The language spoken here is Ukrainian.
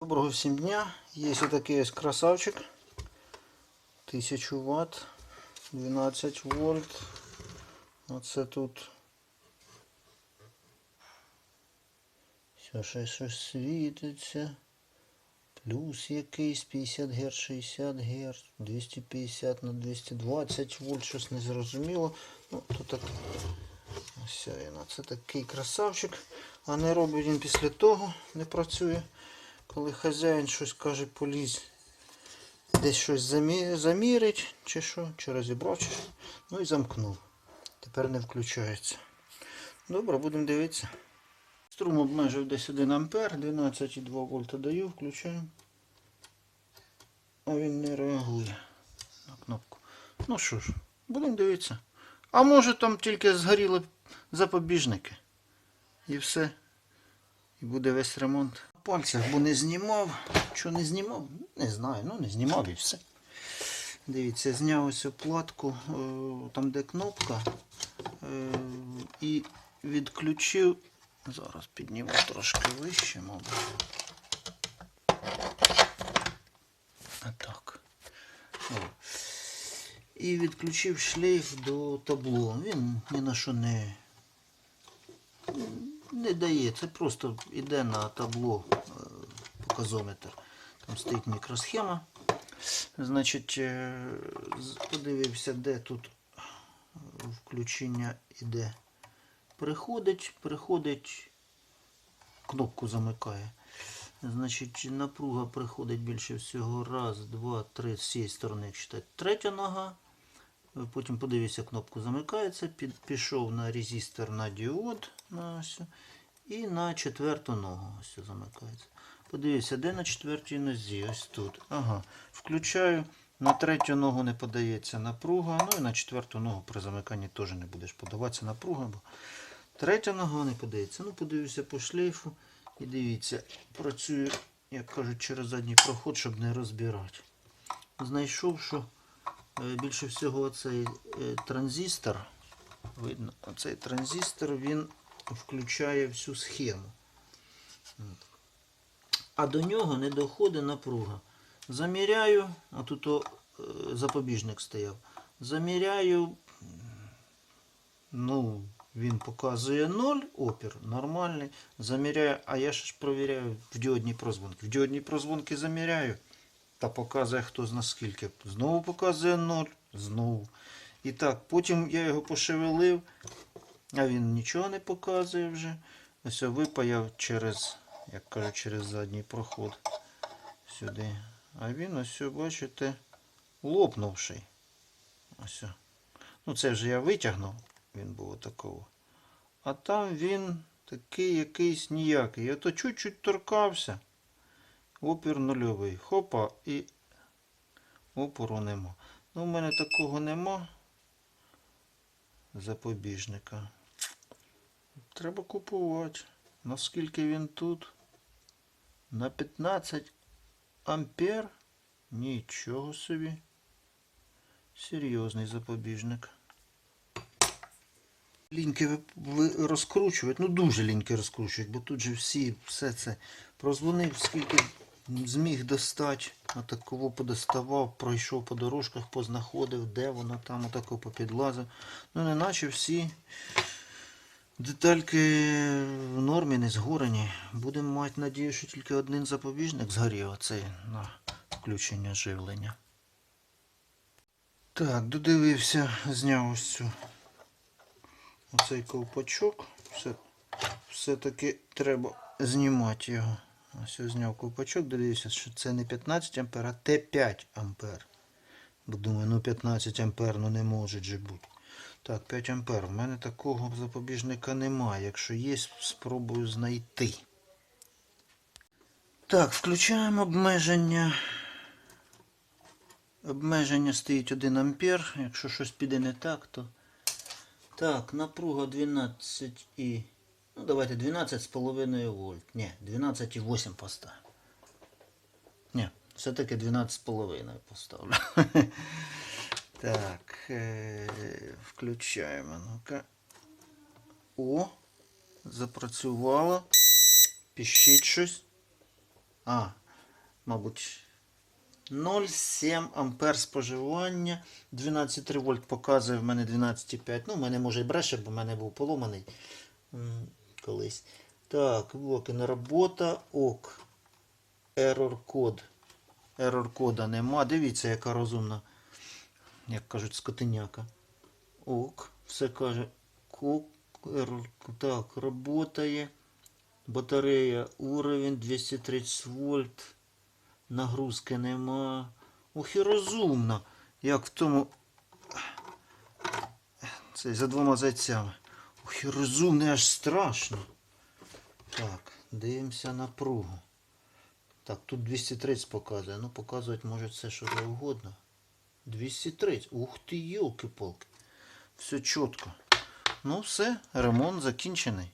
Доброго всім дня. Ось такий ось красавчик. 1000 Вт, 12 вольт. Оце тут. Все, ще щось світиться. Плюс якийсь 50 Гц, 60 Гц, 250 на 220 вольт, щось не зрозуміло. Ну, тут так. Він. Це такий красавчик. А не робить він після того, не працює. Коли хазяїн щось каже, поліз, десь щось замірить, чи що, чи розібрав. Ну і замкнув. Тепер не включається. Добре, будемо дивитися. Струм обмежив десь 1 ампер, 12,2 вольта даю, включаю. А він не реагує на кнопку. Ну що ж, будемо дивитися. А може там тільки згоріли запобіжники. І все. І буде весь ремонт. Пальцях, бо не знімав. Що не знімав? Не знаю. Ну не знімав і все. Дивіться, зняв ось платку, е, там де кнопка. е, І відключив. Зараз підніму трошки вище, мабуть. А так. І відключив шлейф до табло. Він ні на що не не дає. Це просто йде на табло е, показометр. Там стоїть мікросхема. Значить, е, подивився, де тут е, включення іде. Приходить, приходить, кнопку замикає. Значить, напруга приходить більше всього. Раз, два, три, з цієї сторони, читати, третя нога. Потім подивився, кнопку замикається, пішов на резистор на діод на ось, і на четверту ногу ось замикається. Подивився, де на четвертій нозі, ось тут. Ага. Включаю. На третю ногу не подається напруга. Ну і на четверту ногу при замиканні теж не будеш подаватися напруга, бо третя нога не подається. Ну, подивився по шлейфу і дивіться, працюю, як кажуть, через задній проход, щоб не розбирати. Знайшов, що більше всього цей транзистор, видно, оцей транзистор він включає всю схему. А до нього не доходить напруга. Заміряю, а тут о, е, запобіжник стояв. Заміряю, ну, він показує 0, опір нормальний. Заміряю, а я ж провіряю в діодній прозвонки. В діодній прозвонки заміряю. Та показує хто зна скільки. Знову показує 0, знову. І так, потім я його пошевелив, а він нічого не показує вже. Ось випаяв через, як кажуть, через задній проход сюди. А він ось, бачите, лопнувший. Ось. Ну, це вже я витягнув, він був отакого. А там він такий якийсь ніякий. Я то чуть-чуть торкався. Опір нульовий. Хопа і опору нема. Ну, у мене такого нема запобіжника. Треба купувати. Наскільки він тут? На 15 ампер? Нічого собі. Серйозний запобіжник. Ліньки розкручувати, ну дуже ліньки розкручують, бо тут же всі все це прозвонив, скільки зміг достати, отаково подоставав, пройшов по дорожках, познаходив, де воно там, отако попідлазив. Ну, не наче всі детальки в нормі не згорені. Будемо мати надію, що тільки один запобіжник згорів, оцей на включення живлення. Так, додивився, зняв ось цю оцей ковпачок. Все, все-таки треба знімати його. Ось я зняв ковпачок, дивився, що це не 15 ампер, а Т5 ампер. Бо думаю, ну 15 ампер ну не може же бути. Так, 5 ампер. У мене такого запобіжника немає. Якщо є, спробую знайти. Так, включаємо обмеження. Обмеження стоїть 1 ампер. Якщо щось піде не так, то. Так, напруга 12 і. Ну, давайте 12,5 вольт. Ні, 12,8 поставимо. Ні, все-таки 12,5 поставлю. Так, е, включаємо. Ну-ка. О, запрацювало. Піщить щось. А, мабуть, 0,7 ампер споживання. 12,3 вольт показує в мене 12,5. Ну, в мене може і бреше, бо в мене був поломаний м. Так, не робота. Ок. Error код. Error кода нема. Дивіться, яка розумна, як кажуть, скотиняка. Ок. Все каже. Кок. Error. Так, работає. Батарея уровень 230 вольт. Нагрузки нема. Ох і розумно. Як в тому. Це за двома зайцями. І розумний, аж страшно. Так, дивимося напругу. Так, тут 230 показує. Ну, показувати може все, що завгодно. 230. Ух ти, йолки-палки. Все чітко. Ну, все, ремонт закінчений.